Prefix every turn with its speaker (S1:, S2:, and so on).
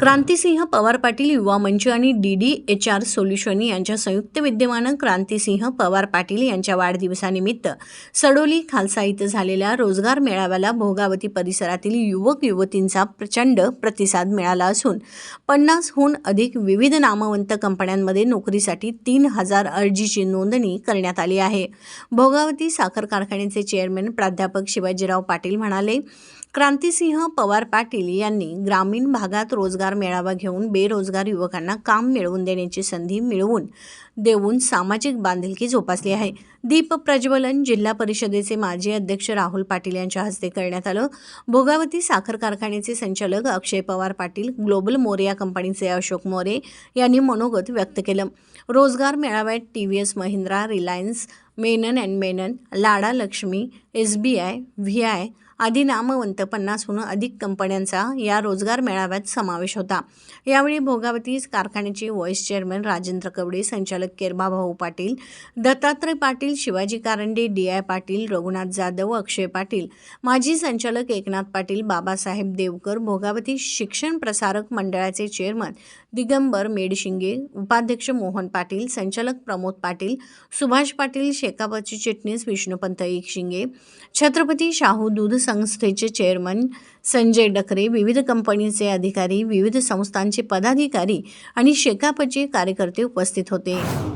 S1: क्रांतिसिंह पवार पाटील युवा मंच आणि D D H R solution यांच्या संयुक्त विद्यमानं क्रांतिसिंह पवार पाटील यांच्या वाढदिवसानिमित्त सडोली खालसा इथं झालेल्या रोजगार मेळाव्याला भोगावती परिसरातील युवक युवतींचा प्रचंड प्रतिसाद मिळाला असून पन्नासहून अधिक विविध नामवंत कंपन्यांमध्ये नोकरीसाठी तीन हजार अर्जीची नोंदणी करण्यात आली आहे. भोगावती साखर कारखान्याचे चेअरमन प्राध्यापक शिवाजीराव पाटील म्हणाले क्रांतिसिंह पवार पाटील यांनी ग्रामीण भागात रोजगार मेळावा घेऊन बेरोजगार युवकांना काम मिळवून देण्याची संधी मिळवून देऊन सामाजिक बांधिलकी जोपासली आहे. दीप प्रज्वलन जिल्हा परिषदेचे माजी अध्यक्ष राहुल पाटील यांच्या हस्ते करण्यात आलं. भोगावती साखर कारखान्याचे संचालक अक्षय पवार पाटील ग्लोबल मोरे या कंपनीचे अशोक मोरे यांनी मनोगत व्यक्त केलं. रोजगार मेळाव्यात T V S Mahindra Reliance Menon and Menon LADA Lakshmi S B I V I आदी नामवंत पन्नासहून अधिक कंपन्यांचा या रोजगार मेळाव्यात समावेश होता. यावेळी भोगावती कारखान्याचे व्हाईस चेअरमन राजेंद्र कवडे संचालक केरबाभाऊ पाटील दत्तात्रय पाटील शिवाजी कारंडे डी आय पाटील रघुनाथ जाधव अक्षय पाटील माजी संचालक एकनाथ पाटील बाबासाहेब देवकर भोगावती शिक्षण प्रसारक मंडळाचे चेअरमन दिगंबर मेडशिंगे उपाध्यक्ष मोहन पाटील संचालक प्रमोद पाटील सुभाष पाटील शेकापची चिटणीस विष्णुपंत एकशिंगे छत्रपती शाहू दूध संस्थेचे चेअरमन संजय डकरे विविध कंपनीचे अधिकारी विविध संस्थांचे पदाधिकारी आणि शेकापचे कार्यकर्ते उपस्थित होते.